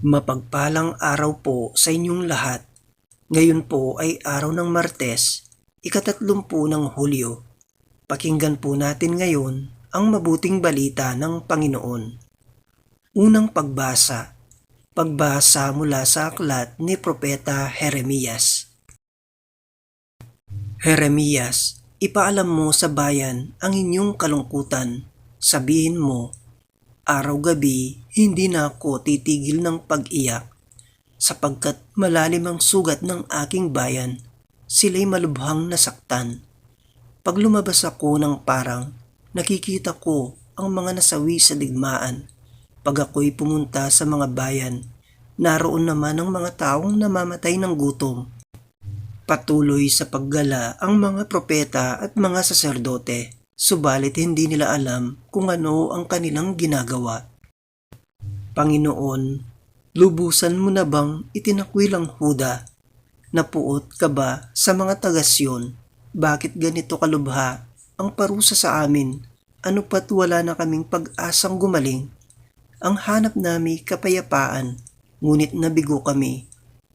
Mapagpalang araw po sa inyong lahat. Ngayon po ay araw ng Martes, ikatatlumpu ng Hulyo. Pakinggan po natin ngayon ang mabuting balita ng Panginoon. Unang pagbasa. Pagbasa mula sa aklat ni Propeta Jeremias. Jeremias, ipaalam mo sa bayan ang inyong kalungkutan. Sabihin mo, araw-gabi hindi na ako titigil ng pag-iyak sapagkat malalim ang sugat ng aking bayan. Sila'y malubhang nasaktan. Pag lumabas ako ng parang, nakikita ko ang mga nasawi sa digmaan. Pag ako'y pumunta sa mga bayan, naroon naman ang mga taong namamatay ng gutom. Patuloy sa paggala ang mga propeta at mga saserdote, subalit hindi nila alam kung ano ang kanilang ginagawa. Panginoon, lubusan mo na bang itinakwil ang Huda? Napuot ka ba sa mga tagasyon? Bakit ganito kalubha ang parusa sa amin? Ano pat wala na kaming pag-asang gumaling? Ang hanap nami kapayapaan, ngunit nabigo kami.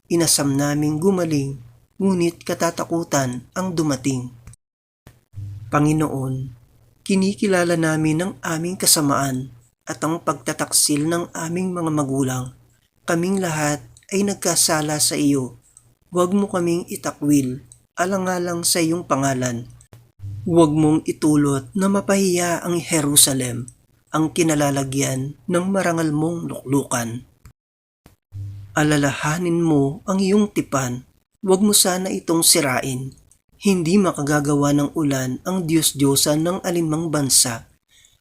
Inasam naming gumaling, ngunit katatakutan ang dumating. Panginoon, kinikilala namin ang aming kasamaan at ang pagtataksil ng aming mga magulang. Kaming lahat ay nagkasala sa iyo. Huwag mo kaming itakwil, alangalang sa iyong pangalan. Huwag mong itulot na mapahiya ang Jerusalem, ang kinalalagyan ng marangal mong luklukan. Alalahanin mo ang iyong tipan, huwag mo sana itong sirain. Hindi makagagawa ng ulan ang Diyos-Diyosan ng alinmang bansa.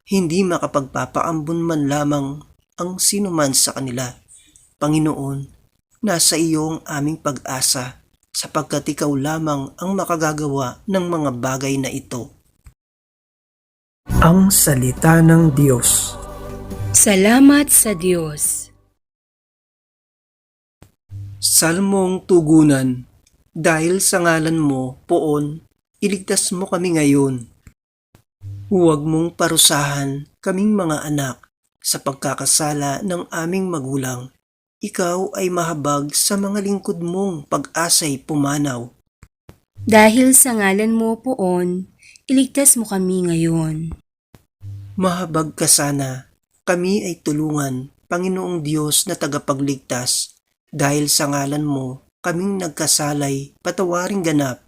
Hindi makapagpapaambon man lamang ang sinuman sa kanila. Panginoon, nasa iyo ang aming pag-asa sapagkat ikaw lamang ang makagagawa ng mga bagay na ito. Ang Salita ng Diyos Salamat sa Diyos. Salmong Tugunan Dahil sa ngalan mo, poon, iligtas mo kami ngayon. Huwag mong parusahan kaming mga anak sa pagkakasala ng aming magulang. Ikaw ay mahabag sa mga lingkod mong pag-asay pumanaw. Dahil sa ngalan mo poon, iligtas mo kami ngayon. Mahabag ka sana, kami ay tulungan, Panginoong Diyos na tagapagligtas. Dahil sa ngalan mo, kaming nagkasalay, patawaring ganap.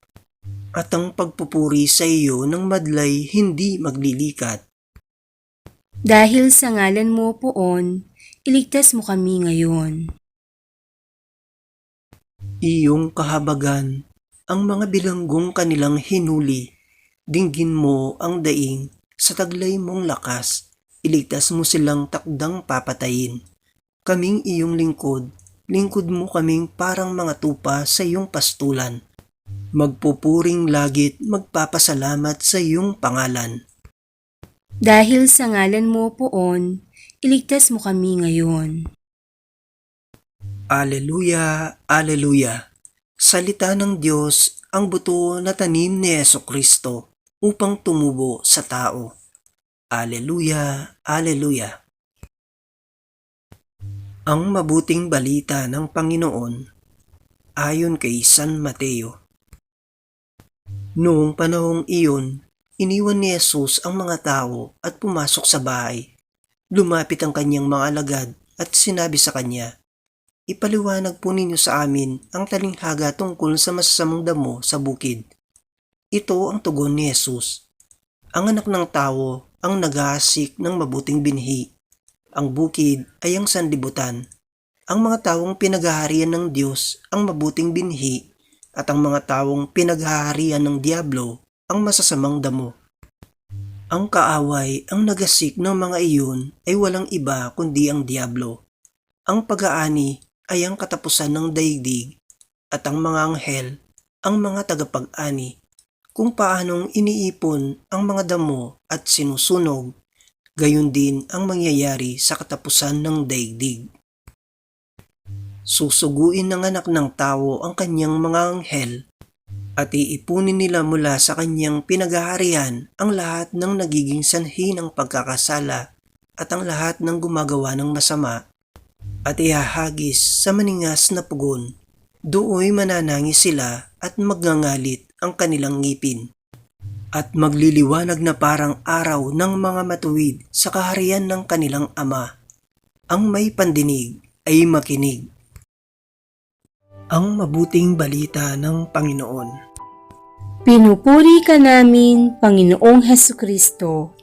At ang pagpupuri sa iyo ng madlay hindi maglilikat. Dahil sa ngalan mo poon, iligtas mo kami ngayon. Iyong kahabagan, ang mga bilanggong kanilang hinuli, dinggin mo ang daing sa taglay mong lakas, iligtas mo silang takdang papatayin. Kaming iyong lingkod, lingkod mo kaming parang mga tupa sa iyong pastulan. Magpupuring lagit magpapasalamat sa iyong pangalan. Dahil sa ngalan mo poon, iligtas mo kami ngayon. Aleluya, Aleluya. Salita ng Diyos ang buto na tanim ni Yeso Kristo upang tumubo sa tao. Aleluya, Aleluya. Ang mabuting balita ng Panginoon ayon kay San Mateo. Noong panahong iyon, iniwan ni Jesus ang mga tao at pumasok sa bahay. Lumapit ang kanyang mga alagad at sinabi sa kanya, Ipaliwanag po ninyo sa amin ang talinghaga tungkol sa masasamang damo sa bukid. Ito ang tugon ni Jesus. Ang anak ng tao ang naghahasik ng mabuting binhi. Ang bukid ay ang sanlibutan. Ang mga taong pinaghaharian ng Diyos ang mabuting binhi at ang mga taong pinaghaharian ng Diablo ang masasamang damo. Ang kaaway ang nagasik ng mga iyon ay walang iba kundi ang Diablo. Ang pag-aani ay ang katapusan ng daigdig at ang mga anghel ang mga tagapag-ani kung paanong iniipon ang mga damo at sinusunog, gayon din ang mangyayari sa katapusan ng daigdig. Susuguin ng anak ng tao ang kanyang mga anghel at iipunin nila mula sa kanyang pinaghaharian ang lahat ng nagiging sanhi ng pagkakasala at ang lahat ng gumagawa ng masama at ihahagis sa maningas na pugon. Dooy mananangis sila at magngangalit ang kanilang ngipin. At magliliwanag na parang araw ng mga matuwid sa kaharian ng kanilang ama. Ang may pandinig ay makinig. Ang mabuting balita ng Panginoon. Pinupuri ka namin, Panginoong Heso Kristo.